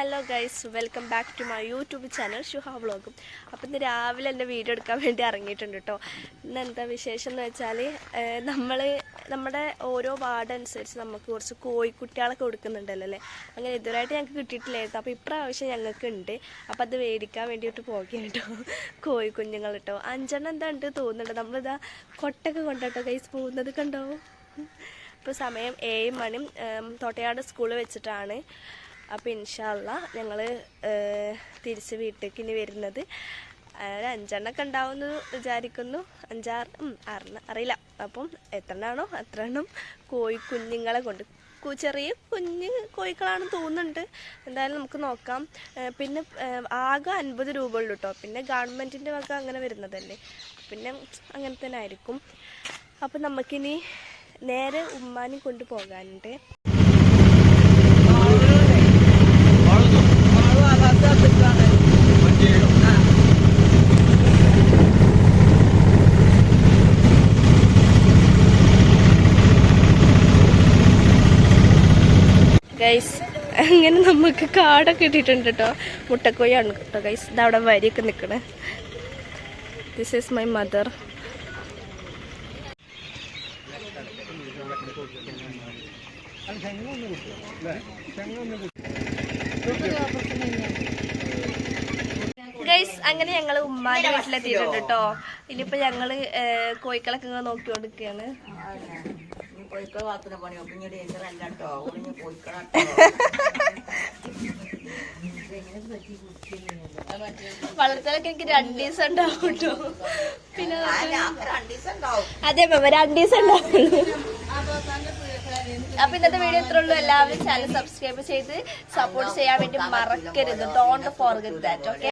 Hello guys welcome back to my YouTube channel Shuha വ്ളോഗും അപ്പം ഇന്ന് രാവിലെ എന്റെ വീഡിയോ എടുക്കാൻ വേണ്ടി ഇറങ്ങിയിട്ടുണ്ട് കേട്ടോ ഇന്ന് എന്താ വിശേഷം എന്ന് വെച്ചാൽ നമ്മൾ നമ്മുടെ ഓരോ വാർഡ് അനുസരിച്ച് നമുക്ക് കുറച്ച് കോഴിക്കുട്ടികളൊക്കെ കൊടുക്കുന്നുണ്ടല്ലോ അല്ലേ? അങ്ങനെ ഇതുവരായിട്ട് ഞങ്ങൾക്ക് കിട്ടിയിട്ടില്ലായിരുന്നു. അപ്പോൾ ഇപ്രാവശ്യം ഞങ്ങൾക്ക് ഉണ്ട്. അപ്പോൾ അത് മേടിക്കാൻ വേണ്ടിയിട്ട് പോകുകയാണ് കേട്ടോ കോഴിക്കുഞ്ഞുങ്ങൾ കേട്ടോ അഞ്ചെണ്ണം എന്താ ഉണ്ട് തോന്നുന്നുണ്ട്. നമ്മളിതാ കൊട്ടൊക്കെ കൊണ്ടോ ഗൈസ് പോകുന്നത് കണ്ടോ? ഇപ്പോൾ സമയം ഏഴ് മണി. തോട്ടയാട് സ്കൂളിൽ വെച്ചിട്ടാണ്. അപ്പോൾ ഇൻഷാല്ല ഞങ്ങൾ തിരിച്ച് വീട്ടിലേക്ക് ഇനി വരുന്നത്. അഞ്ചെണ്ണൊക്കെ ഉണ്ടാവുമെന്ന് വിചാരിക്കുന്നു. അഞ്ചാറ് ഉം, ആറെണ്ണം. അറിയില്ല. അപ്പം എത്ര എണ്ണാണോ അത്ര എണ്ണം കോഴി കുഞ്ഞുങ്ങളെ കൊണ്ട്. ചെറിയ കുഞ്ഞ് കോഴിക്കളാണെന്ന് തോന്നുന്നുണ്ട്. എന്തായാലും നമുക്ക് നോക്കാം. പിന്നെ ആകെ അൻപത് രൂപ ഉള്ളൂ കേട്ടോ പിന്നെ ഗവൺമെന്റിന്റെ വക അങ്ങനെ വരുന്നതല്ലേ. പിന്നെ അങ്ങനെ തന്നെ ആയിരിക്കും. അപ്പം നമുക്കിനി നേരെ ഉമ്മാനും കൊണ്ട് ഗൈസ് അങ്ങനെ നമുക്ക് കാടൊക്കെ ഇട്ടിട്ടുണ്ട് കേട്ടോ മുട്ടക്കോയാണ് കേട്ടോ ഗൈസ് അവിടെ വരിയൊക്കെ നിൽക്കണേ this is my mother guys അങ്ങനെ ഞങ്ങൾ ഉമ്മാന്റെ വീട്ടിലെത്തിയിട്ടുണ്ട് കേട്ടോ ഇനിയിപ്പോ ഞങ്ങൾ കോഴിക്കളൊക്കെ ഇങ്ങനെ നോക്കിക്കൊണ്ടിരിക്കുകയാണ് കോഴിക്കളോ വളർത്തലൊക്കെ എനിക്ക് രണ്ടു ദിവസം ഉണ്ടാവും കേട്ടോ പിന്നെ അതെ മാമ രണ്ടു ദിവസം ഉണ്ടാവുള്ളൂ. അപ്പൊ ഇന്നത്തെ വീഡിയോ ഇത്ര ഉള്ളൂ. എല്ലാവരും ചാനൽ സബ്സ്ക്രൈബ് ചെയ്ത് സപ്പോർട്ട് ചെയ്യാൻ വേണ്ടി മറക്കരുത്. Don't forget that okay